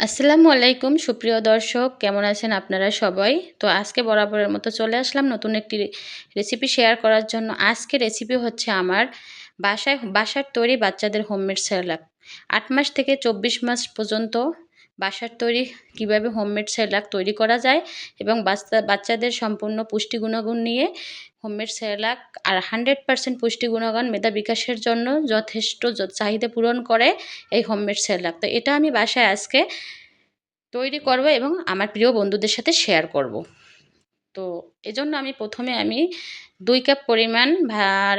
আসসালামু আলাইকুম, সুপ্রিয় দর্শক। কেমন আছেন আপনারা সবাই? তো আজকে বরাবরের মতো চলে আসলাম নতুন একটি রেসিপি শেয়ার করার জন্য। আজকে রেসিপি হচ্ছে আমার বাসায় বাসার তৈরি বাচ্চাদের হোমমেড স্যালাপ আট মাস থেকে চব্বিশ মাস পর্যন্ত বাসার তৈরি কীভাবে হোমমেড স্যালাক তৈরি করা যায় এবং বাচ্চা, বাচ্চাদের সম্পূর্ণ পুষ্টি গুণাগুণ নিয়ে হোমমেড স্যালাক আর হান্ড্রেড পারসেন্ট পুষ্টি গুণাগুণ মেধা বিকাশের জন্য যথেষ্ট চাহিদা পূরণ করে এই হোমমেড স্যালাক তো এটা আমি বাসায় আজকে তৈরি করব এবং আমার প্রিয় বন্ধুদের সাথে শেয়ার করব। তো এজন্য আমি প্রথমে আমি দুই কাপ পরিমাণ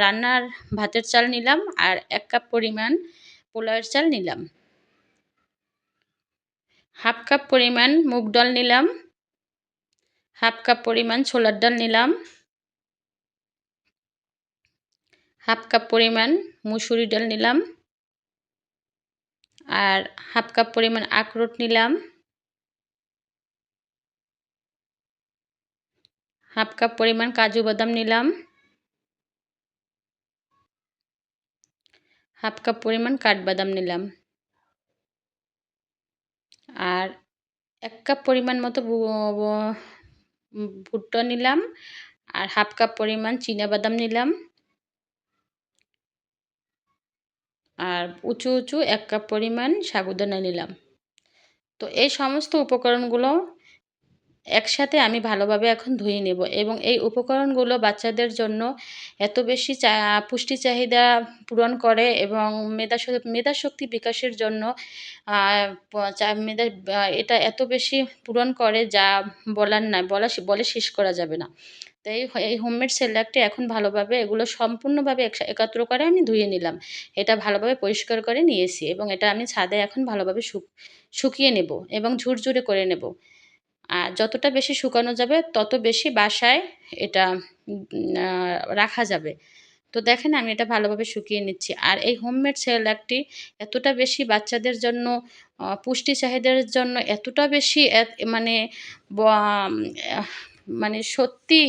রান্নার ভাতের চাল নিলাম আর এক কাপ পরিমাণ পোলাওয়ের চাল নিলাম। হাফ কাপ পরিমাণ মুগ ডাল নিলাম, হাফ কাপ পরিমাণ ছোলার ডাল নিলাম, হাফ কাপ পরিমাণ মুসুরি ডাল নিলাম, আর হাফ কাপ পরিমাণ আখরোট নিলাম, হাফ কাপ পরিমাণ কাজু বাদাম নিলাম, হাফ কাপ পরিমাণ কাঠবাদাম নিলাম। আর এক কাপ পরিমাণ মতো ভুট্টো নিলাম আর হাফ কাপ পরিমাণ বাদাম নিলাম। আর উঁচু উঁচু এক কাপ পরিমাণ সাবুদানা নিলাম। তো এই সমস্ত উপকরণগুলো একসাথে আমি ভালোভাবে এখন ধুয়ে নেব এবং এই উপকরণগুলো বাচ্চাদের জন্য এত বেশি চা, পুষ্টি চাহিদা পূরণ করে এবং মেধা মেধা শক্তি বিকাশের জন্য মেধা এটা এত বেশি পূরণ করে যা বলার না, বলা বলে শেষ করা যাবে না। তো এই এই হোমমেড সেলাকটি এখন ভালোভাবে এগুলো সম্পূর্ণভাবে একাত্র করে আমি ধুয়ে নিলাম। এটা ভালোভাবে পরিষ্কার করে নিয়েছি এবং এটা আমি ছাদে এখন ভালোভাবে শুক, শুকিয়ে নেব এবং ঝুরঝুরে করে নেব। আর যতটা বেশি শুকানো যাবে, তত বেশি বাসায় এটা রাখা যাবে। তো দেখেন আমি এটা ভালোভাবে শুকিয়ে নিচ্ছি। আর এই হোমমেড সেরেলাকটি এতটা বেশি বাচ্চাদের জন্য পুষ্টি চাহিদার জন্য এতটা বেশি মানে মানে সত্যি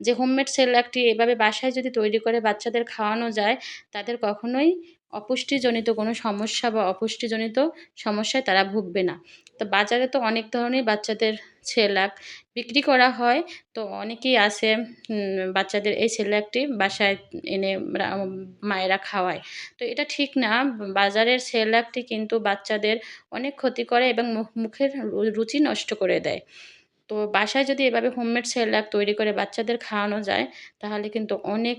যে হোমমেড সেরেলাকটি এভাবে বাসায় যদি তৈরি করে বাচ্চাদের খাওয়ানো যায়, তাদের কখনোই অপুষ্টিজনিত কোনো সমস্যা বা অপুষ্টিজনিত সমস্যায় তারা ভুগবে না। তো বাজারে তো অনেক ধরনের বাচ্চাদের সেলাক বিক্রি করা হয়। তো অনেকেই আসে বাচ্চাদের এই সেলাকটি বাসায় এনে মায়েরা খাওয়ায়। তো এটা ঠিক না, বাজারের সেলাকটি কিন্তু বাচ্চাদের অনেক ক্ষতি করে এবং মুখের রুচি নষ্ট করে দেয়। তো বাসায় যদি এভাবে হোমমেড সেলাক তৈরি করে বাচ্চাদের খাওয়ানো যায়, তাহলে কিন্তু অনেক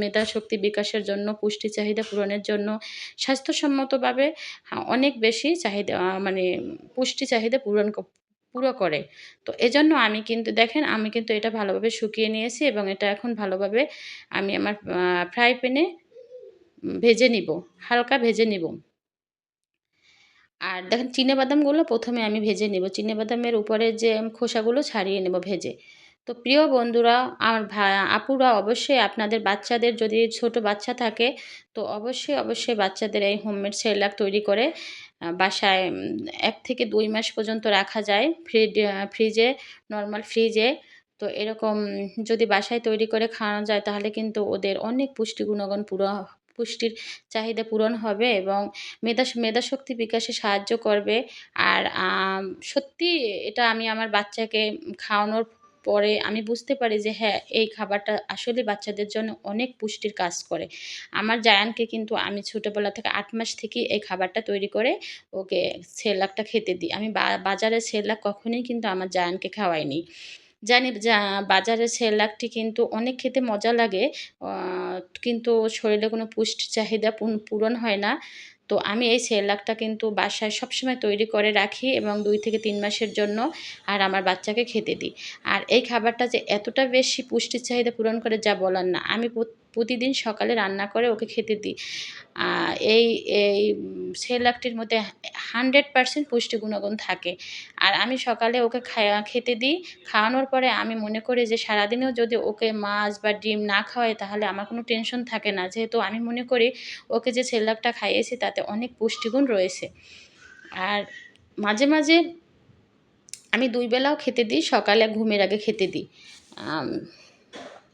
মেধাশক্তি বিকাশের জন্য, পুষ্টি চাহিদা পূরণের জন্য, স্বাস্থ্যসম্মতভাবে অনেক বেশি চাহিদা মানে পুষ্টি চাহিদা পূরণ পুরো করে। তো এজন্য আমি কিন্তু, দেখেন আমি কিন্তু এটা ভালোভাবে শুকিয়ে নিয়েছি এবং এটা এখন ভালোভাবে আমি আমার ফ্রাই প্যানে ভেজে নিব, হালকা ভেজে নিব। আর দেখেন, চিনে বাদামগুলো প্রথমে আমি ভেজে নেব। চিনে বাদামের উপরে যে খোসাগুলো, ছাড়িয়ে নেব ভেজে। তো প্রিয় বন্ধুরা, আমার আপুরা অবশ্যই আপনাদের বাচ্চাদের যদি ছোট বাচ্চা থাকে, তো অবশ্যই অবশ্যই বাচ্চাদের এই হোমমেড সেরলাক তৈরি করে বাসায় এক থেকে দুই মাস পর্যন্ত রাখা যায়। ফ্রিজ ফ্রিজে নর্মাল ফ্রিজে তো এরকম যদি বাসায় তৈরি করে খাওয়ানো যায়, তাহলে কিন্তু ওদের অনেক পুষ্টি গুণগণ পুরো, পুষ্টির চাহিদা পূরণ হবে এবং মেধা মেধাশক্তি বিকাশে সাহায্য করবে। আর সত্যি এটা আমি আমার বাচ্চাকে খাওয়ানোর পরে আমি বুঝতে পারি যে হ্যাঁ এই খাবারটা আসলে বাচ্চাদের জন্য অনেক পুষ্টির কাজ করে। আমার জায়ানকে কিন্তু আমি ছোটোবেলা থেকে আট মাস থেকেই এই খাবারটা তৈরি করে ওকে সেলাকটা খেতে দিই। আমি বাজারে সেলাক কখনোই কিন্তু আমার জায়ানকে খাওয়াইনি। জানি বাজারের সেরলাকটি কিন্তু অনেক খেতে মজা লাগে। কিন্তু শরীরে কোনো পুষ্টি চাহিদা পূরণ হয় না। তো আমি এই সেরলাকটা কিন্তু বাসায় সবসময় তৈরি করে রাখি এবং দুই থেকে তিন মাসের জন্য আর আমার বাচ্চাকে খেতে দিই। আর এই খাবারটা যে এতটা বেশি পুষ্টির চাহিদা পূরণ করে যা বলার না। আমি প্রতিদিন সকালে রান্না করে ওকে খেতে দিই। এই এই সেলাকটির মধ্যে হান্ড্রেড পারসেন্ট পুষ্টি গুণগুণ থাকে। আর আমি সকালে ওকে খেতে দিই। খাওয়ানোর পরে আমি মনে করি যে, সারাদিনেও যদি ওকে মাছ বা ডিম না খাওয়াই, তাহলে আমার কোনো টেনশন থাকে না। যেহেতু আমি মনে করি ওকে যে সেলাকটা খাইয়েছি, তাতে অনেক পুষ্টিগুণ রয়েছে। আর মাঝে মাঝে আমি দুই বেলাও খেতে দিই, সকালে ঘুমের আগে খেতে দিই।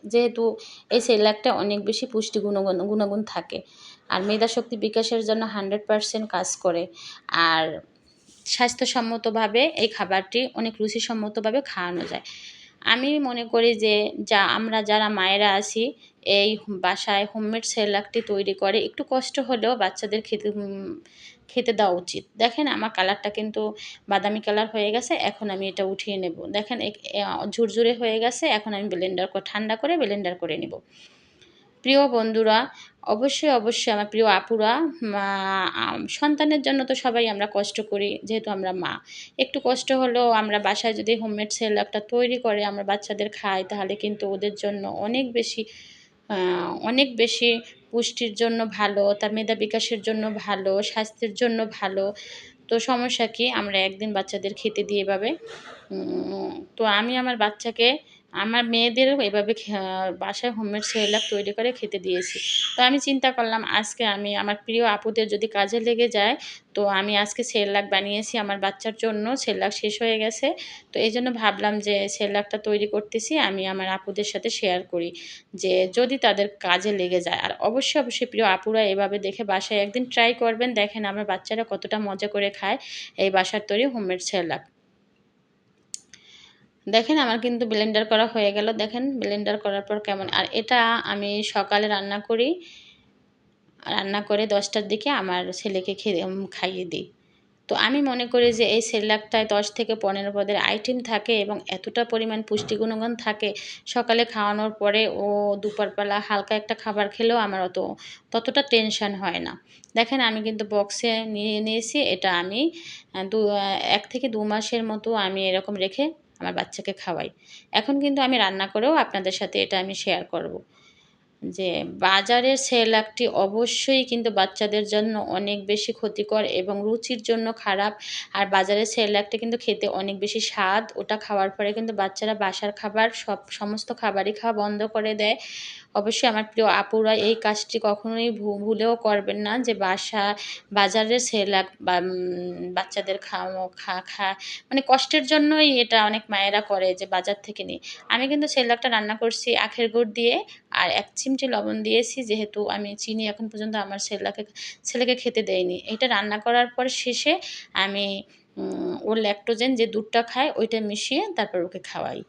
যেহেতু এই সেলাকটা অনেক বেশি পুষ্টি গুণগুণ গুণগুণ থাকে। আর মেধাশক্তি বিকাশের জন্য হান্ড্রেড পারসেন্ট কাজ করে। আর স্বাস্থ্যসম্মতভাবে এই খাবারটি অনেক রুচিসম্মতভাবে খাওয়ানো যায়। আমি মনে করি যে, যা আমরা যারা মায়েরা আছি, এই বাসায় হোমমেড সেরেলাকটি তৈরি করে একটু কষ্ট হলেও বাচ্চাদের খেতে খেতে দেওয়া উচিত। দেখেন আমার কালারটা কিন্তু বাদামি কালার হয়ে গেছে, এখন আমি এটা উঠিয়ে নেব। দেখেন ঝুরঝুরে হয়ে গেছে, এখন আমি ব্লেন্ডার ঠান্ডা করে ব্লেন্ডার করে নেব। প্রিয় বন্ধুরা, অবশ্যই অবশ্যই আমার প্রিয় আপুরা সন্তানের জন্য তো সবাই আমরা কষ্ট করি, যেহেতু আমরা মা। একটু কষ্ট হলেও আমরা বাসায় যদি হোমমেড সেলাকটা তৈরি করে আমরা বাচ্চাদের খাই, তাহলে কিন্তু ওদের জন্য অনেক বেশি অনেক বেশি পুষ্টির জন্য ভালো, তার মেধা বিকাশের জন্য ভালো, স্বাস্থ্যের জন্য ভালো। তো সমস্যা কি, আমরা একদিন বাচ্চাদের খেতে দিয়ে পাবে তো আমি আমার বাচ্চাকে আমার মেয়েদেরও এভাবে বাসায় হোমমেড সেরেলাক তৈরি করে খেতে দিয়েছি। তো আমি চিন্তা করলাম, আজকে আমি, আমার প্রিয় আপুদের যদি কাজে লেগে যায়, তো আমি আজকে সেরেলাক বানিয়েছি আমার বাচ্চার জন্য, সেরেলাক শেষ হয়ে গেছে। তো এই জন্য ভাবলাম যে সেরেলাকটা তৈরি করতেছি, আমি আমার আপুদের সাথে শেয়ার করি, যে যদি তাদের কাজে লেগে যায়। আর অবশ্যই অবশ্যই প্রিয় আপুরা এভাবে দেখে বাসায় একদিন ট্রাই করবেন, দেখেন আমার বাচ্চারা কতটা মজা করে খায়, এই বাসার তৈরি হোমমেড সেরেলাক। দেখেন আমার কিন্তু ব্লেন্ডার করা হয়ে গেল, দেখেন ব্লেন্ডার করার পর কেমন। আর এটা আমি সকালে রান্না করি, রান্না করে দশটার দিকে আমার ছেলেকে খেয়ে খাইয়ে দিই। তো আমি মনে করি যে এই সেরলাকটায় দশ থেকে পনেরো পদের আইটেম থাকে এবং এতটা পরিমাণ পুষ্টি গুণগণ থাকে, সকালে খাওয়ানোর পরে ও দুপুরবেলা হালকা একটা খাবার খেলেও আমার অত, ততটা টেনশন হয় না। দেখেন আমি কিন্তু বক্সে নিয়ে নিয়েছি, এটা আমি দু এক থেকে দু মাসের মতো আমি এরকম রেখে আমার বাচ্চাকে খাওয়াই। এখন কিন্তু আমি রান্না করেও আপনাদের সাথে এটা আমি শেয়ার করব। যে বাজারের সেলাকটি অবশ্যই কিন্তু বাচ্চাদের জন্য অনেক বেশি ক্ষতিকর এবং রুচির জন্য খারাপ। আর বাজারের সেলাকটি কিন্তু খেতে অনেক বেশি স্বাদ। ওটা খাওয়ার পরে কিন্তু বাচ্চারা বাসার খাবার সব, সমস্ত খাবারই খাওয়া বন্ধ করে দেয়। অবশ্যই আমার প্রিয় আপুরা এই কাজটি কখনোই ভুলেও করবেন না যে বাসা, বাজারের সেলাক বা বাচ্চাদের খাওয়া খা খা মানে কষ্টের জন্যই এটা অনেক মায়েরা করে যে বাজার থেকে নিয়ে। আমি কিন্তু সেলাকটা রান্না করছি আখের গুড় দিয়ে আর এক চিমটি লবণ দিয়েছি যেহেতু আমি চিনি এখন পর্যন্ত আমার ছেলেকে ছেলেকে খেতে দেয়নি। এটা রান্না করার পর শেষে আমি ওর ল্যাকটোজেন যে দুধটা খায় ওইটা মিশিয়ে তারপর ওকে খাওয়াই।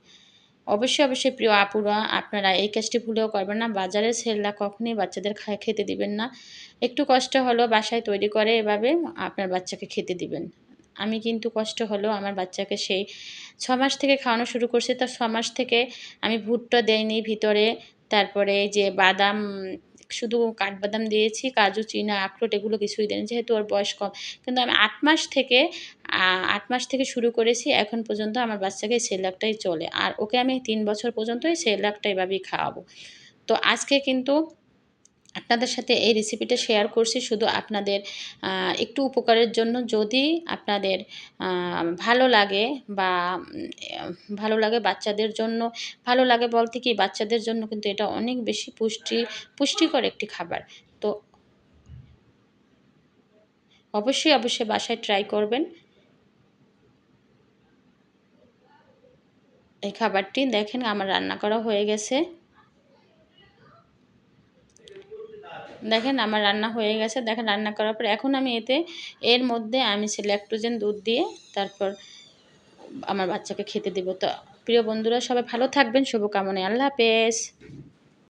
অবশ্যই অবশ্যই প্রিয় আপুরা, আপনারা এই কাজটি ভুলেও করবেন না। বাজারের সেল্লা কখনই বাচ্চাদের খায় খেতে দিবেন না। একটু কষ্ট হলেও বাসায় তৈরি করে এভাবে আপনার বাচ্চাকে খেতে দিবেন। আমি কিন্তু কষ্ট হলেও আমার বাচ্চাকে সেই ছ মাস থেকে খাওয়ানো শুরু করছি। তার ছ মাস থেকে আমি ভুট্টা দেয়নি ভিতরে। তারপরে যে বাদাম, শুধু কাঠবাদাম দিয়েছি, কাজু, চিনা, আখরোট, এগুলো কিছুই দেয়নি যেহেতু ওর বয়স কম, কিন্তু আমি আট মাস থেকে আট মাস থেকে শুরু করেছি। এখন পর্যন্ত আমার বাচ্চাকে সেলাকটাই চলে। আর ওকে আমি তিন বছর পর্যন্তই সেলাকটা এভাবেই খাওয়াবো। তো আজকে কিন্তু আপনাদের সাথে এই রেসিপিটা শেয়ার করছি। শুধু আপনাদের একটু উপকারের জন্য। যদি আপনাদের ভালো লাগে বা ভালো লাগে বাচ্চাদের জন্য, ভালো লাগে বলতে কি, বাচ্চাদের জন্য কিন্তু এটা অনেক বেশি পুষ্টি, পুষ্টিকর একটি খাবার। তো অবশ্যই অবশ্যই বাসায় ট্রাই করবেন। এই খাবারটি দেখেন আমার রান্না করা হয়ে গেছে। দেখেন আমার রান্না হয়ে গেছে। দেখেন রান্না করার পর এখন আমি এতে, এর মধ্যে আমি সে ল্যাকটোজেন দুধ দিয়ে তারপর আমার বাচ্চাকে খেতে দেবো। তো প্রিয় বন্ধুরা, সবাই ভালো থাকবেন শুভকামনায় আল্লাহ হাফেজ।